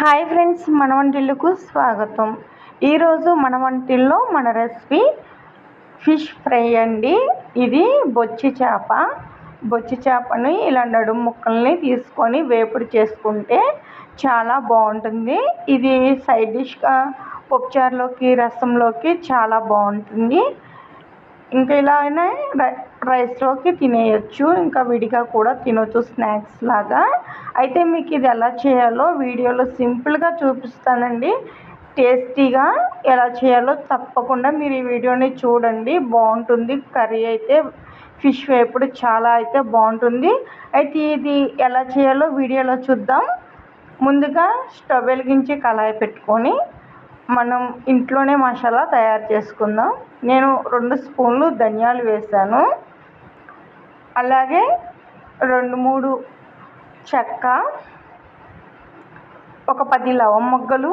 Hi friends మన వంటిల్లుకు స్వాగతం. ఈరోజు మన వంటిల్లో మన రెసిపీ ఫిష్ ఫ్రై అండి. ఇది బొచ్చి చేప. బొచ్చి చేపని ఇలా నడుము ముక్కల్ని తీసుకొని వేపుడు చేసుకుంటే చాలా బాగుంటుంది. ఇది సైడ్ డిష్గా పప్పుచారులోకి రసంలోకి చాలా బాగుంటుంది. ఇంకా ఇలా అయినా రైస్లోకి తినేయచ్చు ఇంకా విడిగా కూడా తినొచ్చు స్నాక్స్ లాగా. అయితే మీకు ఇది ఎలా చేయాలో వీడియోలో సింపుల్గా చూపిస్తానండి. టేస్టీగా ఎలా చేయాలో తప్పకుండా మీరు ఈ వీడియోని చూడండి. బాగుంటుంది. కర్రీ అయితే ఫిష్ వేపుడు చాలా అయితే బాగుంటుంది. అయితే ఇది ఎలా చేయాలో వీడియోలో చూద్దాం. ముందుగా స్టవ్ వెలిగించి కళాయి పెట్టుకొని మనం ఇంట్లోనే మసాలా తయారు చేసుకుందాం. నేను రెండు స్పూన్లు ధనియాలు వేసాను. అలాగే రెండు మూడు చెక్క ఒక పది లవం మొగ్గలు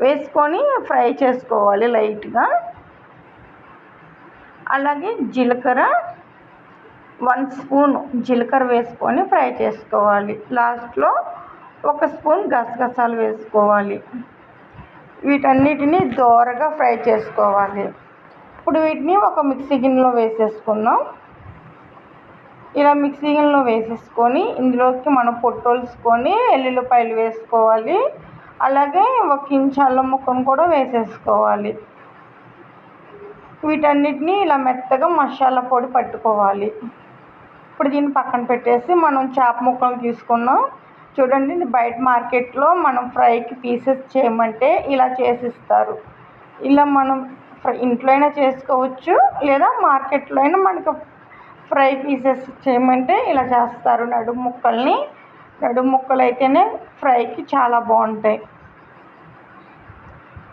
వేసుకొని ఫ్రై చేసుకోవాలి లైట్గా. అలాగే జీలకర్ర వన్ స్పూన్ జీలకర్ర వేసుకొని ఫ్రై చేసుకోవాలి. లాస్ట్లో ఒక స్పూన్ గసగసాలు వేసుకోవాలి. వీటన్నిటిని దోరగా ఫ్రై చేసుకోవాలి. ఇప్పుడు వీటిని ఒక మిక్సీ గిన్నెలో వేసేసుకుందాం. ఇలా మిక్సీ గిన్నెలో వేసేసుకొని ఇందులోకి మనం పొట్టొలుసుకొని ఎల్లుల్లిపాయలు వేసుకోవాలి. అలాగే ఒక ఇంచు అల్లం ముక్కను కూడా వేసేసుకోవాలి. వీటన్నిటిని ఇలా మెత్తగా మసాలా పొడి పట్టుకోవాలి. ఇప్పుడు దీన్ని పక్కన పెట్టేసి మనం చేప ముక్కలు తీసుకున్నాం. చూడండి బయట మార్కెట్లో మనం ఫ్రైకి పీసెస్ చేయమంటే ఇలా చేసిస్తారు. ఇలా మనం ఇంట్లో అయినా చేసుకోవచ్చు లేదా మార్కెట్లో అయినా మనకు ఫ్రై పీసెస్ చేయమంటే ఇలా చేస్తారు. నడుము ముక్కల్ని నడుము ముక్కలు అయితేనే ఫ్రైకి చాలా బాగుంటాయి.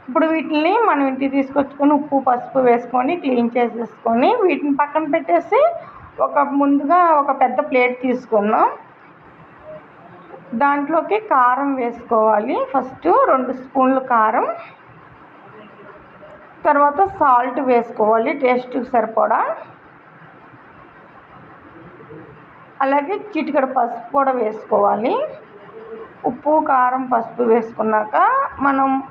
ఇప్పుడు వీటిని మనం ఇంటికి తీసుకొచ్చుకొని ఉప్పు పసుపు వేసుకొని క్లీన్ చేసేసుకొని వీటిని పక్కన పెట్టేసి ఒక ముందుగా ఒక పెద్ద ప్లేట్ తీసుకున్నాం దాంట్లోకి కారం వేసుకోవాలి. ఫస్ట్ రెండు స్పూన్లు కారం. తర్వాత సాల్ట్ వేసుకోవాలి. టేస్ట్కి సరిపడా. అలాగే చిటికడ పసుపు కూడా వేసుకోవాలి. ఉప్పు కారం పసుపు వేసుకున్నాక మనం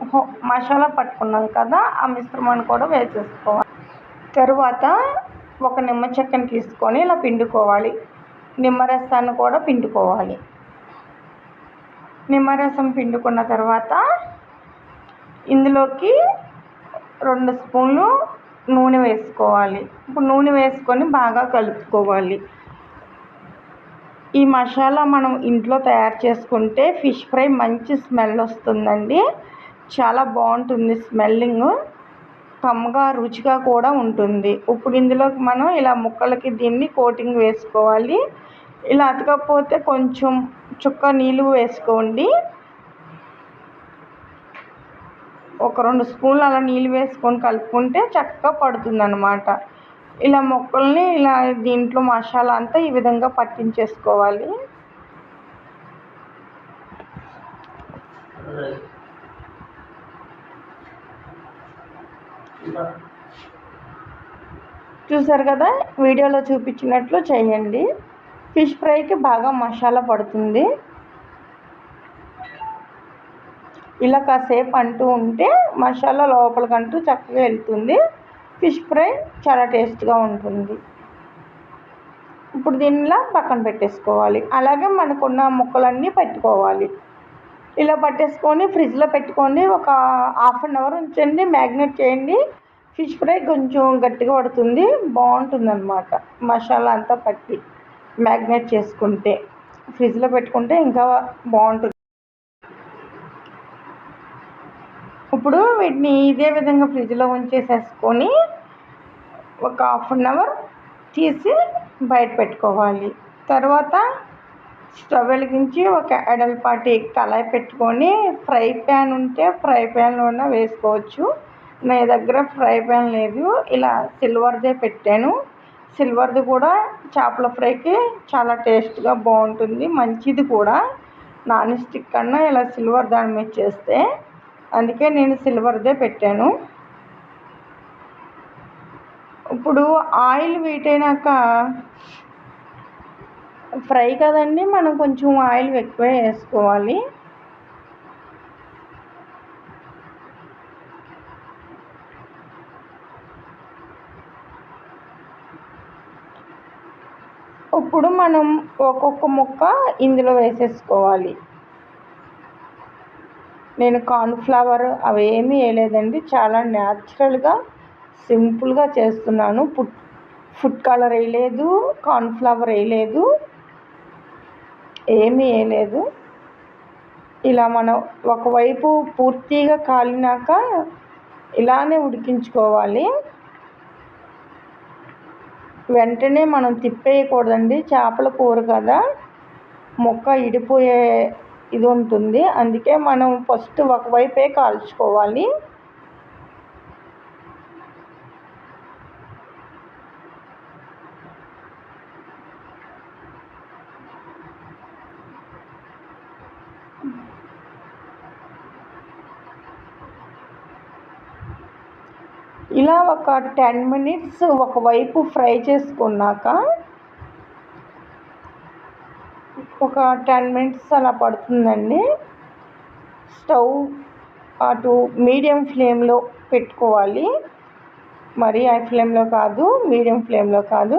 మసాలా పట్టుకున్నాం కదా ఆ మిశ్రమాన్ని కూడా వేసేసుకోవాలి. తరువాత ఒక నిమ్మ చెక్కని తీసుకొని ఇలా పిండుకోవాలి. నిమ్మరసాన్ని కూడా పిండుకోవాలి. నిమ్మరసం పిండుకున్న తర్వాత ఇందులోకి రెండు స్పూన్లు నూనె వేసుకోవాలి. ఇప్పుడు నూనె వేసుకొని బాగా కలుపుకోవాలి. ఈ మసాలా మనం ఇంట్లో తయారు చేసుకుంటే ఫిష్ ఫ్రై మంచి స్మెల్ వస్తుందండి. చాలా బాగుంటుంది స్మెల్లింగ్. కమ్మగా రుచిగా కూడా ఉంటుంది. ఇప్పుడు ఇందులోకి మనం ఇలా ముక్కలకి దీన్ని కోటింగ్ వేసుకోవాలి. ఇలా అతకపోతే కొంచెం చుక్క నీళ్ళు వేసుకోండి. ఒక రెండు స్పూన్లు అలా నీళ్ళు వేసుకొని కలుపుకుంటే చక్కగా పడుతుంది అనమాట ఇలా మొక్కల్ని ఇలా దీంట్లో మసాలా అంతా ఈ విధంగా పట్టించేసుకోవాలి. చూసారు కదా? వీడియోలో చూపించినట్లు చేయండి. ఫిష్ ఫ్రైకి బాగా మసాలా పడుతుంది. ఇలా కాసేపు అంటూ ఉంటే మసాలా లోపలికంటూ చక్కగా వెళ్తుంది. ఫిష్ ఫ్రై చాలా టేస్ట్గా ఉంటుంది. ఇప్పుడు దీనిలా పక్కన పెట్టేసుకోవాలి. అలాగే మనకున్న ముక్కలన్నీ పెట్టుకోవాలి. ఇలా పట్టేసుకొని ఫ్రిడ్జ్లో పెట్టుకోండి ఒక హాఫ్ అన్ అవర్ ఉంచండి మ్యాగ్నేట్ చేయండి. ఫిష్ ఫ్రై కొంచెం గట్టిగా పడుతుంది బాగుంటుంది అనమాట మసాలా అంతా పట్టి. మ్యాగ్నేట్ చేసుకుంటే ఫ్రిడ్జ్లో పెట్టుకుంటే ఇంకా బాగుంటుంది. ఇప్పుడు వీటిని ఇదే విధంగా ఫ్రిడ్జ్లో ఉంచేసేసుకొని ఒక హాఫ్ అన్ అవర్ తీసి బయట పెట్టుకోవాలి. తర్వాత స్టవ్ వెలిగించి ఒక ఎడల్పాటి కళాయి పెట్టుకొని ఫ్రై ప్యాన్ ఉంటే ఫ్రై ప్యాన్లోనే వేసుకోవచ్చు. నా దగ్గర ఫ్రై ప్యాన్ లేదు. ఇలా సిల్వర్దే పెట్టాను. సిల్వర్ది కూడా చేపల ఫ్రైకి చాలా టేస్ట్గా బాగుంటుంది. మంచిది కూడా. నాన్ స్టిక్ కన్నా ఇలా సిల్వర్ దాని మీద చేస్తే. అందుకే నేను సిల్వర్దే పెట్టాను. ఇప్పుడు ఆయిల్ వీటైనాక ఫ్రై కదండి మనం కొంచెం ఆయిల్ ఎక్కువ వేసుకోవాలి. ఇప్పుడు మనం ఒక్కొక్క ముక్క ఇందులో వేసేసుకోవాలి. నేను కార్న్ఫ్లవర్ అవి ఏమీ వేయలేదండి. చాలా న్యాచురల్గా సింపుల్గా చేస్తున్నాను. ఫుడ్ ఫుడ్ కలర్ వేయలేదు కార్న్ఫ్లవర్ వేయలేదు ఏమీ వేయలేదు. ఇలా మనం ఒకవైపు పూర్తిగా కాలినాక ఇలానే ఉడికించుకోవాలి. వెంటనే మనం తిప్పేయకూడదండి. చేపల కూర కదా ముక్క ఇడిపోయే ఇది ఉంటుంది. అందుకే మనం ఫస్ట్ ఒకవైపే కాల్చుకోవాలి. ఇలా ఒక టెన్ మినిట్స్ ఒకవైపు ఫ్రై చేసుకున్నాక ఒక టెన్ మినిట్స్ అలా పడుతుందండి. స్టవ్ అటు మీడియం ఫ్లేమ్లో పెట్టుకోవాలి. మరీ హై ఫ్లేమ్లో కాదు మీడియం ఫ్లేమ్లో కాదు.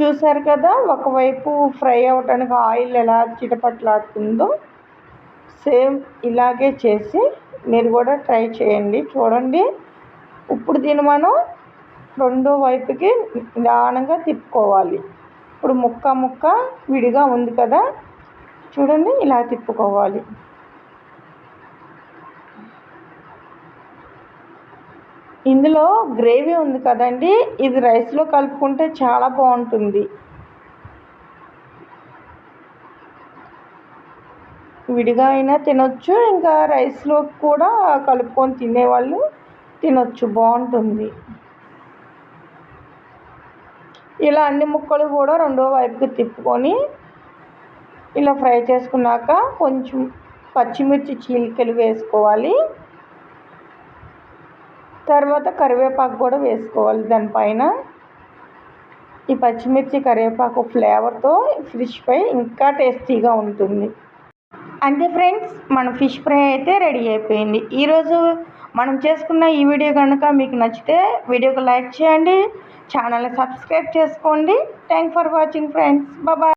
చూసారు కదా ఒకవైపు ఫ్రై అవ్వటానికి ఆయిల్ ఎలా చిటపట్లాడుతుందో సేమ్ ఇలాగే చేసి మీరు కూడా ట్రై చేయండి. చూడండి. ఇప్పుడు దీన్ని మనం రెండో వైపుకి నిదానంగా తిప్పుకోవాలి. ఇప్పుడు ముక్క ముక్క విడిగా ఉంది కదా. చూడండి ఇలా తిప్పుకోవాలి. ఇందులో గ్రేవీ ఉంది కదండి. ఇది రైస్లో కలుపుకుంటే చాలా బాగుంటుంది. విడిగా అయినా తినొచ్చు. ఇంకా రైస్లో కూడా కలుపుకొని తినేవాళ్ళు తినొచ్చు. బాగుంటుంది. ఇలా అన్ని ముక్కలు కూడా రెండో వైపుకి తిప్పుకొని ఇలా ఫ్రై చేసుకున్నాక కొంచెం పచ్చిమిర్చి చీలికలు వేసుకోవాలి. తర్వాత కరివేపాకు కూడా వేసుకోవాలి దానిపైన. ఈ పచ్చిమిర్చి కరివేపాకు ఫ్లేవర్తో ఫిష్ ఫ్రై ఇంకా టేస్టీగా ఉంటుంది. అంతే ఫ్రెండ్స్ మన ఫిష్ ఫ్రై అయితే రెడీ అయిపోయింది. ఈరోజు మనం చేసుకున్న ఈ వీడియో కనుక మీకు నచ్చితే వీడియోకి లైక్ చేయండి ఛానల్ని సబ్స్క్రైబ్ చేసుకోండి. Thank for watching friends. Bye.